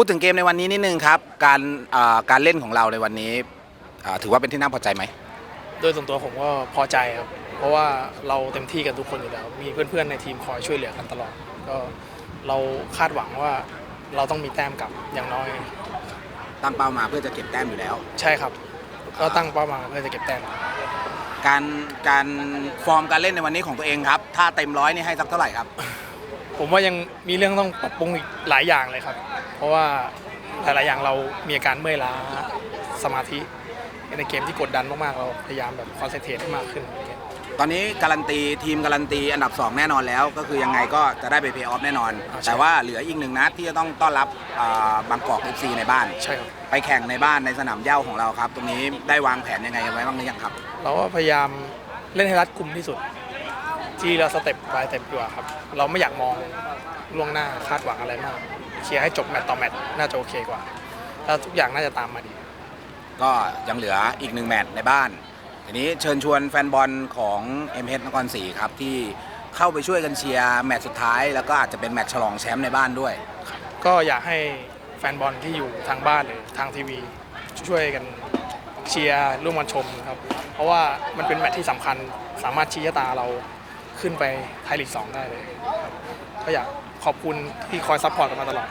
พูดถึงเกมในวันนี้นิดนึงครับ การอ่าการเล่นของเราในวันนี้อ่าถือว่าเป็นที่น่าพอใจไหม โดยส่วนตัวผมก็พอใจครับ เพราะว่าเราเต็มที่กันทุกคนอยู่แล้ว มีเพื่อนๆในทีมคอยช่วยเหลือกันตลอด ก็เราคาดหวังว่าเราต้องมีแต้มกลับอย่างน้อย ตั้งเป้ามาเพื่อจะเก็บแต้มอยู่แล้ว ใช่ครับ ก็ตั้งเป้าหมายเพื่อจะเก็บแต้ม การการฟอร์มการเล่นในวันนี้ของตัวเองครับ ถ้าเต็มร้อยนี่ให้สักเท่าไหร่ครับ ผมว่ายังมีเรื่องต้องปรับปรุงอีกหลายอย่างเลยครับ เพราะว่าหลาย ๆ อย่างเรามีอาการเมื่อยล้าสมาธิในเกมที่กดดันมาก ๆ เราพยายามแบบคอนเซนเทรตให้มากขึ้นตอนนี้การันตีทีมการันตีอันดับ 2 แน่นอนแล้ว ก็คือยังไงก็จะได้ไปเพย์ออฟแน่นอนอ่าใช่แต่ว่าเหลืออีกหนึ่งนัดที่จะต้องต้อนรับอ่าบางกอกเอฟซีในบ้าน ใช่ครับ ไปแข่งในบ้านในสนามเหย้าของเราครับ ตรงนี้ได้วางแผนยังไงกันไว้บ้างหรือยังครับ เราก็พยายามเล่นให้รัดกุมที่สุด ที่เราสเต็ปบายสเต็ปดีกว่าครับ เราไม่อยากมองล่วงหน้าคาดหวังอะไรมากเชียร์ให้จบแมตต์ต่อแมตต์น่าจะโอเคกว่า แล้วทุกอย่างน่าจะตามมาดี ก็ยังเหลืออีกหนึ่งแมตช์ในบ้าน ทีนี้เชิญชวนแฟนบอลของเอ็มเนครศรีครับที่เข้าไปช่วยกันเชียร์แมตช์สุดท้าย แล้วก็อาจจะเป็นแมตช์ฉลองแชมป์ในบ้านด้วย ก็อยากให้แฟนบอลที่อยู่ทางบ้านหรือทางทีวี ช่วยกันเชียร์ร่วมกันชมครับ เพราะว่ามันเป็นแมตช์ที่สำคัญสามารถชี้ชะตาเรา ขึ้นไปไทยลีกสองได้เลยครับก็อยากขอบคุณที่คอยซัพพอร์ตกันมาตลอด